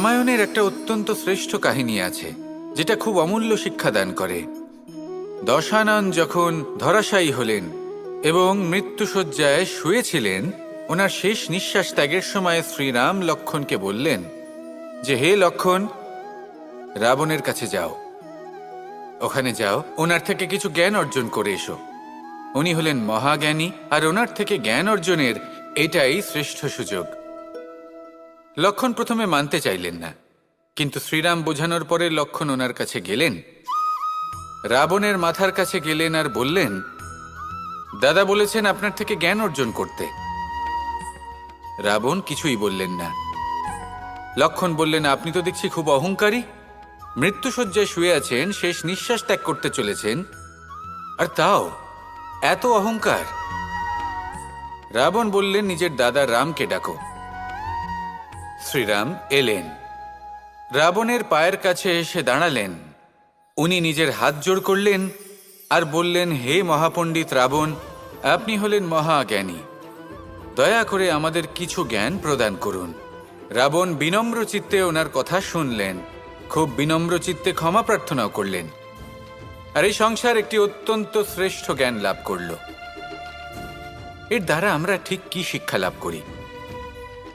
রামায়ণের একটা অত্যন্ত শ্রেষ্ঠ কাহিনী আছে, যেটা খুব অমূল্য শিক্ষা দান করে। দশানন যখন ধরাশায়ী হলেন এবং মৃত্যুসজ্জায় শুয়েছিলেন, ওনার শেষ নিঃশ্বাস ত্যাগের সময় শ্রীরাম লক্ষণকে বললেন যে, হে লক্ষণ, রাবণের কাছে যাও। ওখানে যাও, ওনার থেকে কিছু জ্ঞান অর্জন করে এসো। উনি হলেন মহাজ্ঞানী, আর ওনার থেকে জ্ঞান অর্জনের এটাই শ্রেষ্ঠ সুযোগ। লক্ষণ প্রথমে মানতে চাইলেন না, কিন্তু শ্রীরাম বোঝানোর পরে লক্ষণ ওনার কাছে গেলেন। রাবণের মাথার কাছে গেলেন আর বললেন, দাদা বলেছেন আপনার থেকে জ্ঞান অর্জন করতে। রাবণ কিছুই বললেন না। লক্ষণ বললেন, আপনি তো দেখছি খুব অহংকারী। মৃত্যুসজ্জায় শুয়ে আছেন, শেষ নিঃশ্বাস ত্যাগ করতে চলেছেন। আর তাও, এত অহংকার? রাবণ বললেন, নিজের দাদা রামকে ডাকো। শ্রীরাম এলেন। রাবণের পায়ের কাছে এসে দাঁড়ালেন। উনি নিজের হাত জোড় করলেন আর বললেন, হে মহাপণ্ডিত রাবণ, আপনি হলেন মহাজ্ঞানী। দয়া করে আমাদের কিছু জ্ঞান প্রদান করুন। রাবণ বিনম্র চিত্তে ওনার কথা শুনলেন। খুব বিনম্র চিত্তে ক্ষমা প্রার্থনাও করলেন। আর এই সংসার একটি অত্যন্ত শ্রেষ্ঠ জ্ঞান লাভ করল। এর দ্বারা আমরা ঠিক কি শিক্ষা লাভ করি?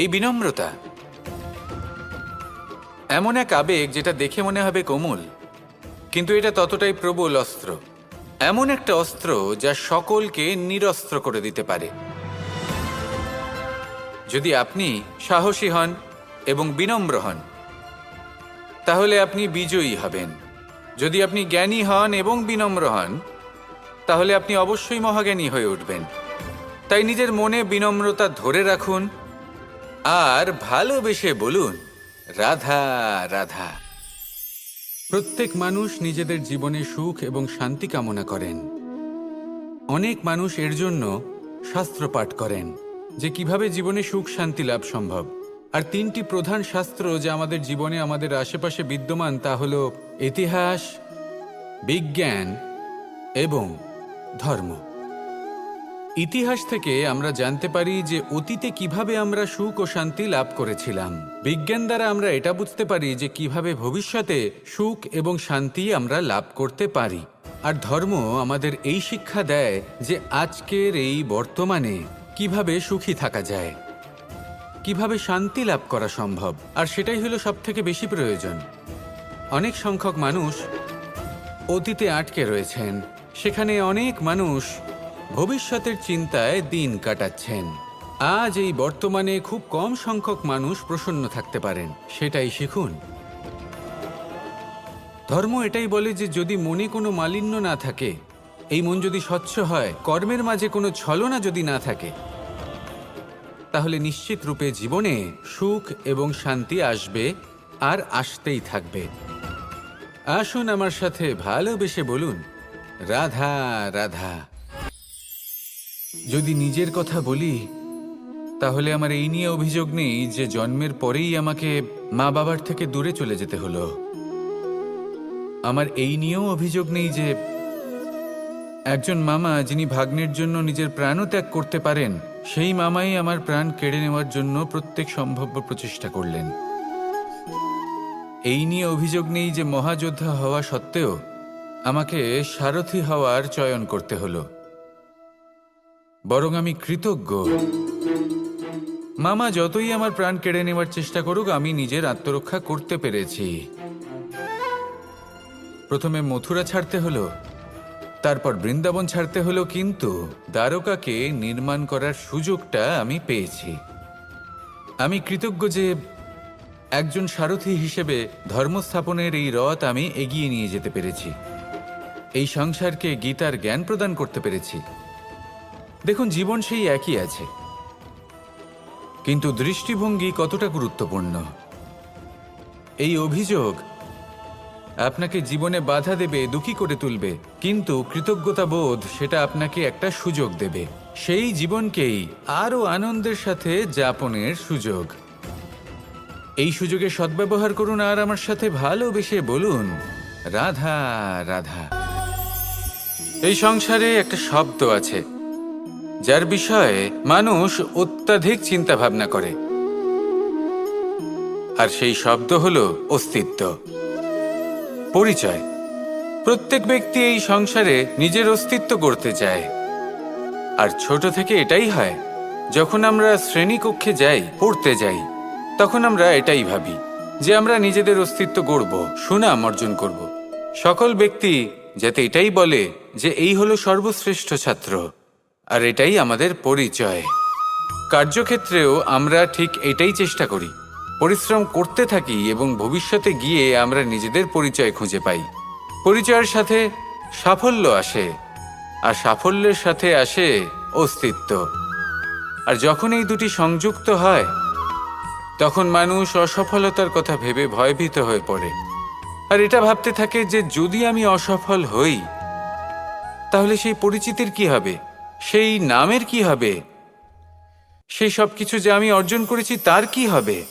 এই বিনম্রতা। এমন এক আবেগ যেটা দেখে মনে হবে কোমল, কিন্তু এটা ততটাই প্রবল অস্ত্র। এমন একটা অস্ত্র যা সকলকে নিরস্ত্র করে দিতে পারে। যদি আপনি সাহসী হন এবং বিনম্র হন, তাহলে আপনি বিজয়ী হবেন। যদি আপনি জ্ঞানী হন এবং বিনম্র হন, তাহলে আপনি অবশ্যই মহাজ্ঞানী হয়ে উঠবেন। তাই নিজের মনে বিনম্রতা ধরে রাখুন আর ভালোবেসে বলুন, রাধা রাধা। প্রত্যেক মানুষ নিজেদের জীবনে সুখ এবং শান্তি কামনা করেন। অনেক মানুষ এর জন্য শাস্ত্র পাঠ করেন, যে কীভাবে জীবনে সুখ, শান্তি লাভ সম্ভব। আর তিনটি প্রধান শাস্ত্র যা আমাদের জীবনে আমাদের আশেপাশে বিদ্যমান, তা হল ইতিহাস, বিজ্ঞান এবং ধর্ম। ইতিহাস থেকে আমরা জানতে পারি যে অতীতে কীভাবে আমরা সুখ ও শান্তি লাভ করেছিলাম। বিজ্ঞান দ্বারা আমরা এটা বুঝতে পারি যে কীভাবে ভবিষ্যতে সুখ এবং শান্তি আমরা লাভ করতে পারি। আর ধর্ম আমাদের এই শিক্ষা দেয় যে আজকের এই বর্তমানে কীভাবে সুখী থাকা যায়, কীভাবে শান্তি লাভ করা সম্ভব, আর সেটাই হলো সব থেকে বেশি প্রয়োজন। অনেক সংখ্যক মানুষ অতীতে আটকে রয়েছেন। সেখানে অনেক মানুষ ভবিষ্যতের চিন্তায় দিন কাটাচ্ছেন। আজ এই বর্তমানে খুব কম সংখ্যক মানুষ প্রসন্ন থাকতে পারেন, সেটাই শিখুন। ধর্ম এটাই বলে যে যদি মনে কোনো মালিন্য না থাকে, এই মন যদি স্বচ্ছ হয়, কর্মের মাঝে কোনো ছলনা যদি না থাকে, তাহলে নিশ্চিত রূপে জীবনে সুখ এবং শান্তি আসবে আর আসতেই থাকবে। আসুন আমার সাথে ভালোবেসে বলুন, রাধা রাধা। যদি নিজের কথা বলি, তাহলে আমার এই নিয়ে অভিযোগ নেই যে জন্মের পরেই আমাকে মা বাবার থেকে দূরে চলে যেতে হলো। আমার এই নিয়েও অভিযোগ নেই যে একজন মামা যিনি ভাগ্নের জন্য নিজের প্রাণও ত্যাগ করতে পারেন, সেই মামাই আমার প্রাণ কেড়ে নেওয়ার জন্য প্রত্যেক সম্ভাব্য প্রচেষ্টা করলেন। এই নিয়ে অভিযোগ নেই যে মহাযোদ্ধা হওয়া সত্ত্বেও আমাকে সারথি হওয়ার চয়ন করতে হলো। বরং আমি কৃতজ্ঞ। মামা, যতই আমার প্রাণ কেড়ে নেওয়ার চেষ্টা করুক, আমি নিজের আত্মরক্ষা করতে পেরেছি। প্রথমে মথুরা ছাড়তে হলো, তারপর বৃন্দাবন ছাড়তে হলো, কিন্তু দ্বারকাকে নির্মাণ করার সুযোগটা আমি পেয়েছি। আমি কৃতজ্ঞ যে একজন সারথি হিসেবে ধর্মস্থাপনের এই রথ আমি এগিয়ে নিয়ে যেতে পেরেছি। এই সংসারকে গীতার জ্ঞান প্রদান করতে পেরেছি। দেখুন, জীবন সেই একই আছে। কিন্তু দৃষ্টিভঙ্গি কতটা গুরুত্বপূর্ণ? এই অভিযোগ আপনাকে জীবনে বাধা দেবে, দুঃখী করে তুলবে, কিন্তু কৃতজ্ঞতা বোধ সেটা আপনাকে একটা সুযোগ দেবে। সেই জীবনকেই আরও আনন্দের সাথে যাপনের সুযোগ। এই সুযোগে সদ্ব্যবহার করুন আর আমার সাথে ভালোবেসে বলুন, রাধা রাধা। এই সংসারে একটা শব্দ আছে যার বিষয়ে মানুষ অত্যাধিক চিন্তা ভাবনা করে। আর সেই শব্দ হল অস্তিত্ব। পরিচয়। প্রত্যেক ব্যক্তি এই সংসারে নিজের অস্তিত্ব করতে চায়। আর ছোট থেকে এটাই হয়, যখন আমরা শ্রেণীকক্ষে যাই, পড়তে যাই, তখন আমরা এটাই ভাবি, যে আমরা নিজেদের অস্তিত্ব গড়ব, সুনাম অর্জন করব। সকল ব্যক্তি যাতে এটাই বলে যে এই হলো সর্বশ্রেষ্ঠ ছাত্র। আর এটাই আমাদের পরিচয়। কার্যক্ষেত্রেও আমরা ঠিক এটাই চেষ্টা করি। পরিশ্রম করতে থাকি এবং ভবিষ্যতে গিয়ে আমরা নিজেদের পরিচয় খুঁজে পাই। পরিচয়ের সাথে সাফল্য আসে, আর সাফল্যের সাথে আসে অস্তিত্ব। আর যখন এই দুটি সংযুক্ত হয়, তখন মানুষ অসফলতার কথা ভেবে ভয়ভীত হয়ে পড়ে। আর এটা ভাবতে থাকে যে যদি আমি অসফল হই, তাহলে সেই পরিচিতির কি হবে? সেই নামের কি হবে? সেই সব কিছু যে আমি অর্জন করেছি তার কি হবে?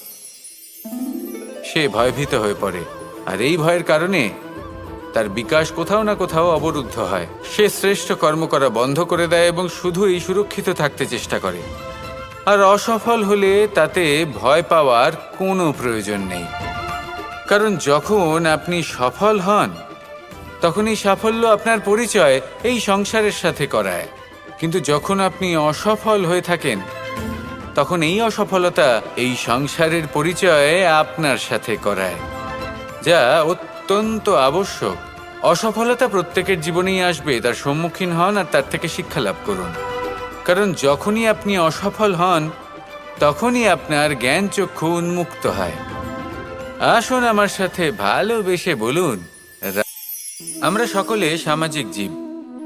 সে ভয়ভীত হয়ে পড়ে। আর এই ভয়ের কারণে তার বিকাশ কোথাও না কোথাও অবরুদ্ধ হয়। সে শ্রেষ্ঠ কর্ম করা বন্ধ করে দেয় এবং শুধুই সুরক্ষিত থাকতে চেষ্টা করে। আর অসফল হলে তাতে ভয় পাওয়ার কোনো প্রয়োজন নেই। কারণ যখন আপনি সফল হন তখন এই সাফল্য আপনার পরিচয় এই সংসারের সাথে করায়। কিন্তু যখন আপনি অসফল হয়ে থাকেন, তখন এই অসফলতা এই সংসারের পরিচয়ে আপনার সাথে করায়, যা অত্যন্ত আবশ্যক। অসফলতা প্রত্যেকের জীবনেই আসবে, তার সম্মুখীন হন আর তার থেকে শিক্ষা লাভ করুন। কারণ যখনই আপনি অসফল হন, তখনই আপনার জ্ঞান চক্ষু উন্মুক্ত হয়। আসুন আমার সাথে ভালোবেসে বলুন আমরা সকলে সামাজিক জীব।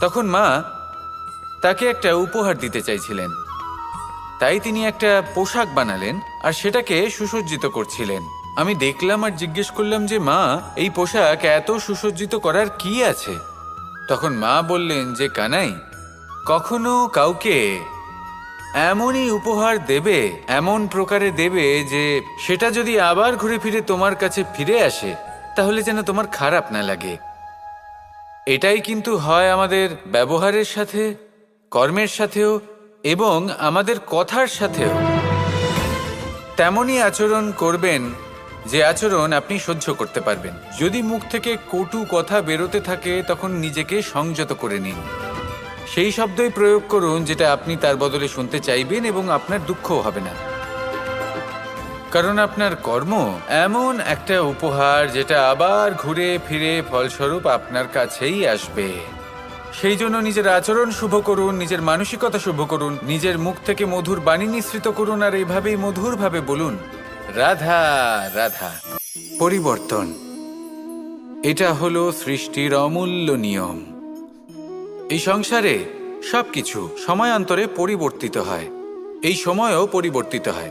তখন মা তাকে একটা উপহার দিতে চাইছিলেন। তাই তিনি একটা পোশাক বানালেন আর সেটাকে সুসজ্জিত করছিলেন। আমি দেখলাম আর জিজ্ঞেস করলাম যে, মা, এই পোশাক এত সুসজ্জিত করার কি আছে? তখন মা বললেন যে, কানাই, কখনো কাউকে এমনই উপহার দেবে, এমন প্রকারে দেবে যে, সেটা যদি আবার ঘুরে ফিরে তোমার কাছে ফিরে আসে, তাহলে যেন তোমার খারাপ না লাগে। এটাই কিন্তু হয় আমাদের ব্যবহারের সাথে, কর্মের সাথেও এবং আমাদের কথার সাথেও। তেমনই আচরণ করবেন যে আচরণ আপনি সহ্য করতে পারবেন। যদি মুখ থেকে কটু কথা বেরোতে থাকে, তখন নিজেকে সংযত করে নিন। সেই শব্দই প্রয়োগ করুন যেটা আপনি তার বদলে শুনতে চাইবেন এবং আপনার দুঃখও হবে না। কারণ আপনার কর্ম এমন একটা উপহার যেটা আবার ঘুরে ফিরে ফলস্বরূপ আপনার কাছেই আসবে। সেই জন্য নিজের আচরণ শুভ করুন, নিজের মানসিকতা শুভ করুন, নিজের মুখ থেকে মধুর বাণী নিঃসৃত করুন আর এইভাবেই মধুরভাবে বলুন, রাধা রাধা। পরিবর্তন। এটা হলো সৃষ্টির অমূল্য নিয়ম। এই সংসারে সবকিছু সময়ান্তরে পরিবর্তিত হয়। এই সময়ও পরিবর্তিত হয়।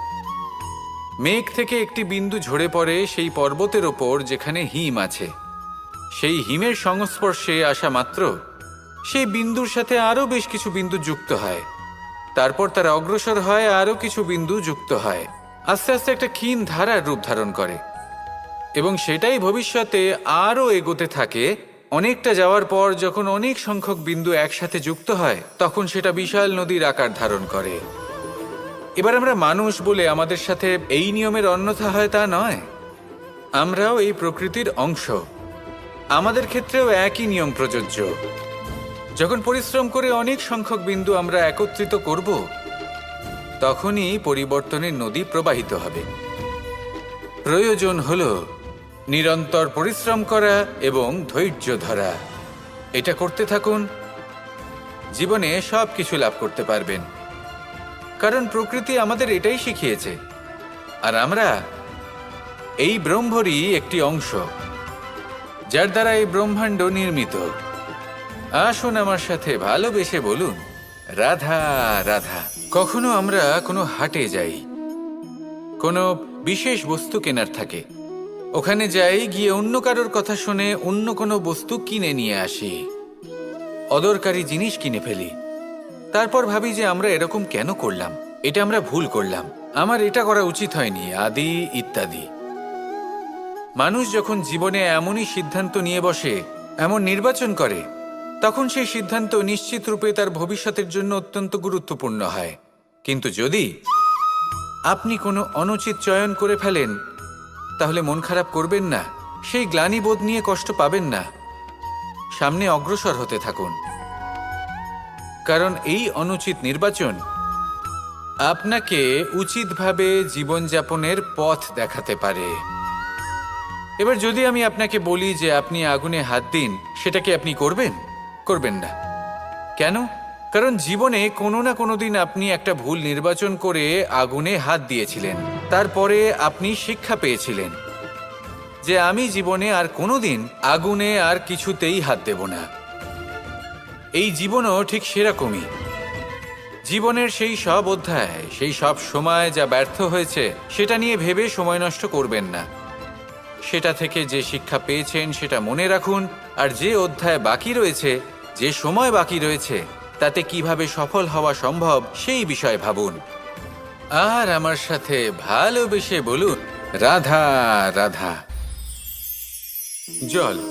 মেঘ থেকে একটি বিন্দু ঝরে পড়ে সেই পর্বতের ওপর যেখানে হিম আছে। সেই হিমের সংস্পর্শে আসা মাত্র সেই বিন্দুর সাথে আরও বেশ কিছু বিন্দু যুক্ত হয়। তারপর তারা অগ্রসর হয় আরও কিছু বিন্দু যুক্ত হয়। আস্তে আস্তে একটা ক্ষীণ ধারার রূপ ধারণ করে। এবং সেটাই ভবিষ্যতে আরও এগোতে থাকে। অনেকটা যাওয়ার পর যখন অনেক সংখ্যক বিন্দু একসাথে যুক্ত হয়, তখন সেটা বিশাল নদীর আকার ধারণ করে। এবার আমরা মানুষ বলে আমাদের সাথে এই নিয়মের অন্যথা হয় তা নয়। আমরাও এই প্রকৃতির অংশ। আমাদের ক্ষেত্রেও একই নিয়ম প্রযোজ্য। যখন পরিশ্রম করে অনেক সংখ্যক বিন্দু আমরা একত্রিত করব, তখনই পরিবর্তনের নদী প্রবাহিত হবে। প্রয়োজন হল নিরন্তর পরিশ্রম করা এবং ধৈর্য ধরা। এটা করতে থাকুন। জীবনে সব কিছু লাভ করতে পারবেন। কারণ প্রকৃতি আমাদের এটাই শিখিয়েছে। আর আমরা এই ব্রহ্মরই একটি অংশ, যার দ্বারা এই ব্রহ্মাণ্ড নির্মিত। আসুন আমার সাথে ভালোবেসে বলুন, রাধা রাধা, কখনো আমরা কোনো হাটে যাই? কোনো বিশেষ বস্তু কেনার থাকে? ওখানে যাই, গিয়ে অন্য কারোর কথা শুনে অন্য কোনো বস্তু কিনে নিয়ে আসি। অদরকারি জিনিস কিনে ফেলি। তারপর ভাবি যে আমরা এরকম কেন করলাম? এটা আমরা ভুল করলাম। আমার এটা করা উচিত হয়নি, আদি ইত্যাদি। মানুষ যখন জীবনে এমনই সিদ্ধান্ত নিয়ে বসে, এমন নির্বাচন করে, তখন সেই সিদ্ধান্ত নিশ্চিত রূপে তার ভবিষ্যতের জন্য অত্যন্ত গুরুত্বপূর্ণ হয়। কিন্তু যদি আপনি কোনো অনুচিত চয়ন করে ফেলেন, তাহলে মন খারাপ করবেন না, সেই গ্লানিবোধ নিয়ে কষ্ট পাবেন না। সামনে অগ্রসর হতে থাকুন। কারণ এই অনুচিত নির্বাচন আপনাকে উচিতভাবে জীবনযাপনের পথ দেখাতে পারে। এবার যদি আমি আপনাকে বলি যে আপনি আগুনে হাত দিন, সেটা কি আপনি করবেন? করবেন না। কেন? কারণ জীবনে কোনো না কোনো দিন আপনি একটা ভুল নির্বাচন করে আগুনে হাত দিয়েছিলেন। তারপরে আপনি শিক্ষা পেয়েছিলেন যে আমি জীবনে আর কোনোদিন আগুনে আর কিছুতেই হাত দেব না। এই জীবনও ঠিক সেরকমই। জীবনের সেই সব অধ্যায়, সেই সব সময় যা ব্যর্থ হয়েছে, সেটা নিয়ে ভেবে সময় নষ্ট করবেন না। সেটা থেকে যে শিক্ষা পেয়েছেন, সেটা মনে রাখুন, আর যে অধ্যায় বাকি রয়েছে, যে সময় বাকি রয়েছে, তাতে কীভাবে সফল হওয়া সম্ভব, সেই বিষয়ে ভাবুন। আর আমার সাথে ভালোবেসে বলুন, রাধা রাধা। জল।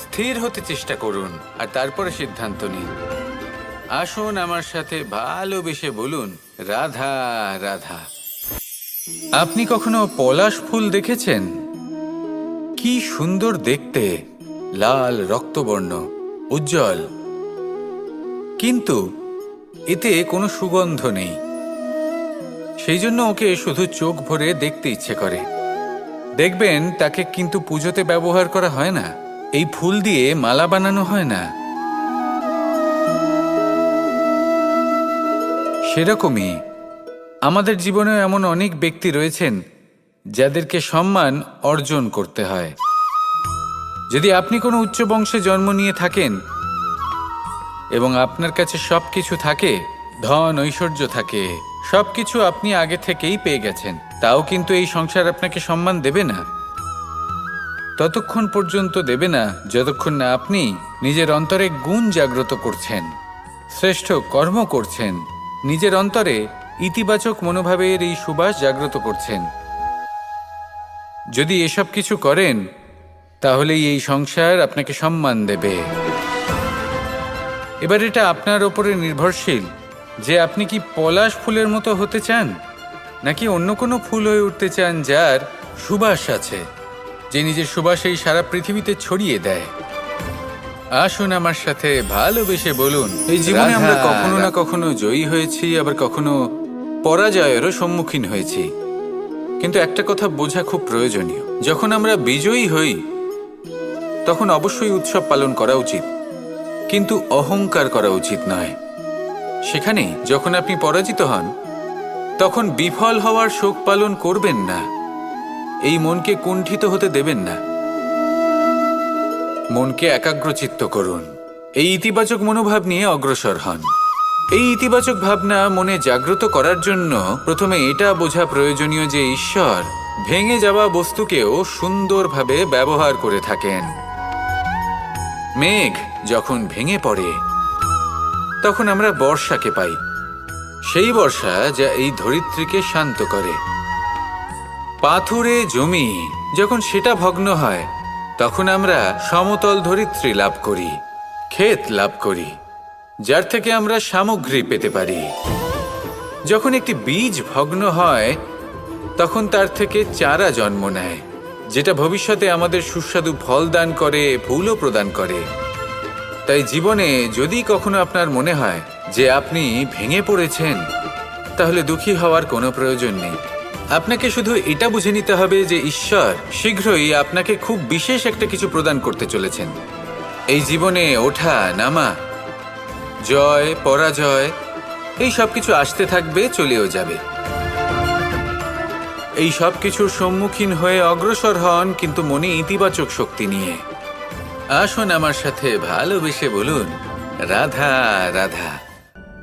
স্থির হতে চেষ্টা করুন আর তারপরে সিদ্ধান্ত নিন। আসুন আমার সাথে ভালোবেসে বলুন, রাধা রাধা। আপনি কখনো পলাশ ফুল দেখেছেন? কি সুন্দর দেখতে, লাল রক্তবর্ণ, উজ্জ্বল। কিন্তু এতে কোনো সুগন্ধ নেই। সেই জন্য ওকে শুধু চোখ ভরে দেখতে ইচ্ছে করে। দেখবেন তাকে কিন্তু পুজোতে ব্যবহার করা হয় না। এই ফুল দিয়ে মালা বানানো হয় না? সেরকমই। আমাদের জীবনে এমন অনেক ব্যক্তি রয়েছেন যাদেরকে সম্মান অর্জন করতে হয়। যদি আপনি কোনো উচ্চ বংশে জন্ম নিয়ে থাকেন এবং আপনার কাছে সব কিছু থাকে, ধন, ঐশ্বর্য থাকে সব কিছু আপনি আগে থেকেই পেয়ে গেছেন, তাও কিন্তু এই সংসার আপনাকে সম্মান দেবে না। ততক্ষণ পর্যন্ত দেবে না যতক্ষণ না আপনি নিজের অন্তরে গুণ জাগ্রত করছেন, শ্রেষ্ঠ কর্ম করছেন, নিজের অন্তরে ইতিবাচক মনোভাবের এই সুবাস জাগ্রত করছেন। যদি এসব কিছু করেন, তাহলেই এই সংসার আপনাকে সম্মান দেবে। এবার এটা আপনার ওপরে নির্ভরশীল, যে আপনি কি পলাশ ফুলের মতো হতে চান, নাকি অন্য কোনো ফুল হয়ে উঠতে চান যার সুবাস আছে? যে নিজের সুবাস এই সারা পৃথিবীতে ছড়িয়ে দেয়। আসুন আমার সাথে ভালোবেসে বলুন এই জীবনে আমরা কখনো না কখনো জয়ী হয়েছি আবার কখনো পরাজয়েরও সম্মুখীন হয়েছি। কিন্তু একটা কথা বোঝা খুব প্রয়োজনীয়। যখন আমরা বিজয়ী হই তখন অবশ্যই উৎসব পালন করা উচিত। কিন্তু অহংকার করা উচিত নয়। সেখানে যখন আপনি পরাজিত হন তখন বিফল হওয়ার শোক পালন করবেন না। এই মনকে কুণ্ঠিত হতে দেবেন না। মনকে একাগ্রচিত্ত করুন। এই ইতিবাচক মনোভাব নিয়ে অগ্রসর হন। এই ইতিবাচক ভাবনা মনে জাগ্রত করার জন্য প্রথমে এটা বোঝা প্রয়োজনীয় যে ঈশ্বর ভেঙে যাওয়া বস্তুকেও সুন্দরভাবে ব্যবহার করে থাকেন। মেঘ যখন ভেঙে পড়ে, তখন আমরা বর্ষাকে পাই। সেই বর্ষা যা এই ধরিত্রীকে শান্ত করে। পাথুরে জমি, যখন সেটা ভগ্ন হয়, তখন আমরা সমতল ধরিত্রী লাভ করি, ক্ষেত লাভ করি, যার থেকে আমরা সামগ্রী পেতে পারি। যখন একটি বীজ ভগ্ন হয়, তখন তার থেকে চারা জন্ম নেয়, যেটা ভবিষ্যতে আমাদের সুস্বাদু ফল দান করে, ফুলও প্রদান করে। তাই জীবনে যদি কখনো আপনার মনে হয় যে আপনি ভেঙে পড়েছেন, তাহলে দুঃখী হওয়ার কোনো প্রয়োজন নেই। আপনাকে শুধু এটা বুঝে নিতে হবে যে ঈশ্বর শীঘ্রই আপনাকে খুব বিশেষ একটা কিছু প্রদান করতে চলেছেন। এই জীবনে ওঠা, নামা, জয়, পরাজয়, এই সব কিছু আসতে থাকবে, চলেও যাবে। এই সব কিছুর সম্মুখীন হয়ে অগ্রসর হন কিন্তু মনে ইতিবাচক শক্তি নিয়ে। আসুন আমার সাথে ভালোবেসে বলুন, রাধা রাধা।